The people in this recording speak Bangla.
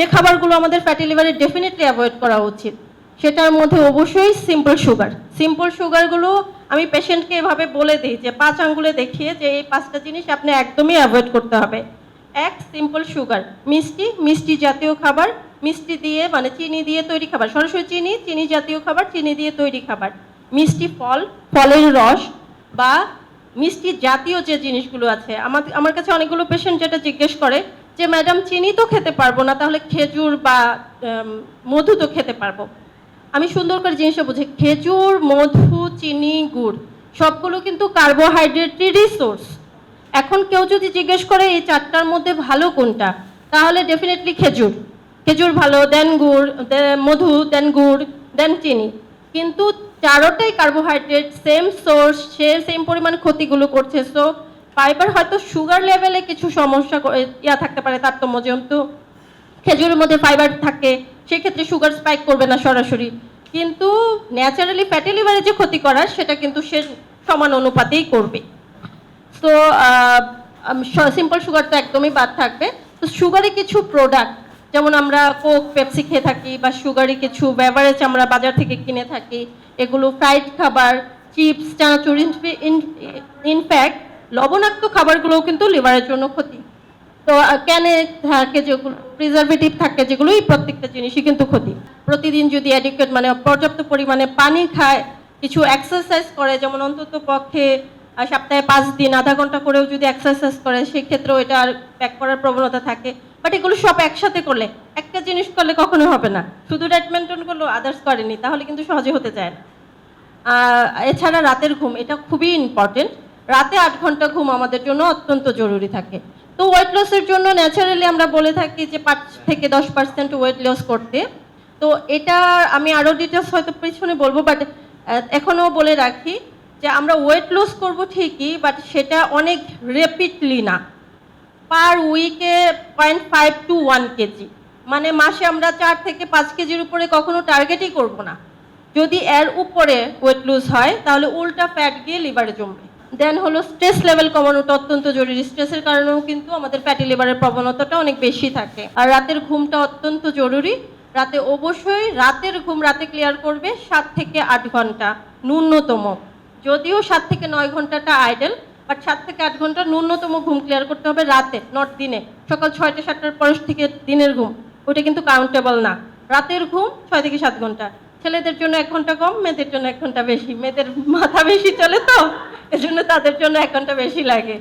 যে খাবারগুলো আমাদের ফ্যাটি লিভারে ডেফিনেটলি অ্যাভয়েড করা উচিত, সেটার মধ্যে অবশ্যই সিম্পল সুগার সিম্পল সুগারগুলো আমি পেশেন্টকে এভাবে বলে দিই যে পাঁচ আঙ্গুলে দেখিয়ে যে এই পাঁচটা জিনিস আপনি একদমই অ্যাভয়েড করতে হবে। এক সিম্পল সুগার মিষ্টি মিষ্টি জাতীয় খাবার, মিষ্টি দিয়ে মানে চিনি দিয়ে তৈরি খাবার। সরাসরি চিনি চিনি জাতীয় খাবার, চিনি দিয়ে তৈরি খাবার। মিষ্টি ফল, ফলের রস বা মিষ্টি জাতীয় যে জিনিসগুলো আছে, আমার আমার কাছে অনেকগুলো পেশেন্ট যেটা জিজ্ঞেস করে যে ম্যাডাম চিনি তো খেতে পারব না, তাহলে খেজুর বা মধু তো খেতে পারব। আমি সুন্দর করে জিনিসটা বুঝি, খেজুর, মধু, চিনি, গুড়, সবগুলো কিন্তু কার্বোহাইড্রেটেরই সোর্স এখন কেউ যদি জিজ্ঞেস করে এই চারটার মধ্যে ভালো কোনটা, তাহলে ডেফিনেটলি খেজুর। খেজুর ভালো দেন গুড় মধু দেন গুড় দেন চিনি। কিন্তু চারোটাই কার্বোহাইড্রেট সেম সোর্স সে সেম পরিমাণ ক্ষতিগুলো করছে। সো ফাইবার হয়তো সুগার লেভেলে কিছু সমস্যা ইয়া থাকতে পারে, তারতম্য, যেহেতু খেজুরের মধ্যে ফাইবার থাকে, সেক্ষেত্রে সুগার স্পাইক করবে না সরাসরি। কিন্তু ন্যাচারালি ফ্যাটি লিভারে যে ক্ষতি করার, সেটা কিন্তু সে সমান অনুপাতেই করবে। তো সিম্পল সুগার তো একদমই বাদ থাকবে। তো সুগারে কিছু প্রোডাক্ট যেমন আমরা কোক পেপসি খেয়ে থাকি, বা সুগারি কিছু বেভারেজ আমরা বাজার থেকে কিনে থাকি, এগুলো ফ্রাইড খাবার চিপস চানাচুর ইনফ্যাক্ট লবণাক্ত খাবারগুলোও কিন্তু লিভারের জন্য ক্ষতি। তো ক্যানে থাকে যেগুলো প্রিজারভেটিভ থাকে যেগুলো, এই প্রত্যেকটা জিনিসই কিন্তু ক্ষতি। প্রতিদিন যদি অ্যাডিকুয়েট মানে পর্যাপ্ত পরিমাণে পানি খায়, কিছু এক্সারসাইজ করে, যেমন অন্তত পক্ষে সপ্তাহে পাঁচ দিন, আধা ঘণ্টা করেও যদি এক্সারসাইজ করে, সেক্ষেত্রেও এটা আর ব্যাক করার প্রবণতা থাকে। বাট এগুলো সব একসাথে করলে, একটা জিনিস করলে কখনো হবে না। শুধু ডায়েট মেনটেন করল আদার্স করেনি, তাহলে কিন্তু সহজে হতে চায় না। এছাড়া রাতের ঘুম, এটা খুবই ইম্পর্টেন্ট রাতে আট ঘণ্টা ঘুম আমাদের জন্য অত্যন্ত জরুরি থাকে। তো ওয়েট লসের জন্য ন্যাচারালি আমরা বলে থাকি যে পাঁচ থেকে দশ পার্সেন্ট ওয়েট লস করতে। তো এটা আমি আরও ডিটেলস হয়তো পিছনে বলব বাট এখনও বলে রাখি যে আমরা ওয়েট লস করব ঠিকই বাট সেটা অনেক রেপিডলি না। পার উইকে point five to one kg মানে মাসে আমরা চার থেকে পাঁচ কেজির উপরে কখনো টার্গেটই করব না। যদি এর উপরে ওয়েট লুজ হয়, তাহলে উল্টা ফ্যাট গিয়ে লিভারে জমবে। দেন হলো স্ট্রেস লেভেল কমানোটা অত্যন্ত জরুরি। স্ট্রেসের কারণেও কিন্তু আমাদের ফ্যাটি লিভারের প্রবণতাটা অনেক বেশি থাকে। আর রাতের ঘুমটা অত্যন্ত জরুরি। রাতে অবশ্যই রাতের ঘুম রাতে ক্লিয়ার করবে সাত থেকে আট ঘণ্টা, ন্যূনতম। যদিও সাত থেকে নয় ঘন্টাটা আইডেল বাট সাত থেকে আট ঘণ্টা ন্যূনতম ঘুম ক্লিয়ার করতে হবে রাতে নট দিনে। সকাল ছয়টা, সাতটার পর থেকে দিনের ঘুম ওটা কিন্তু কাউন্টেবল না। রাতের ঘুম ছয় থেকে সাত ঘণ্টা। ছেলেদের জন্য এক ঘণ্টা কম, মেয়েদের জন্য এক ঘণ্টা বেশি। মেয়েদের মাথা বেশি চলে তো, এজন্য তাদের জন্য এক ঘণ্টা বেশি লাগে।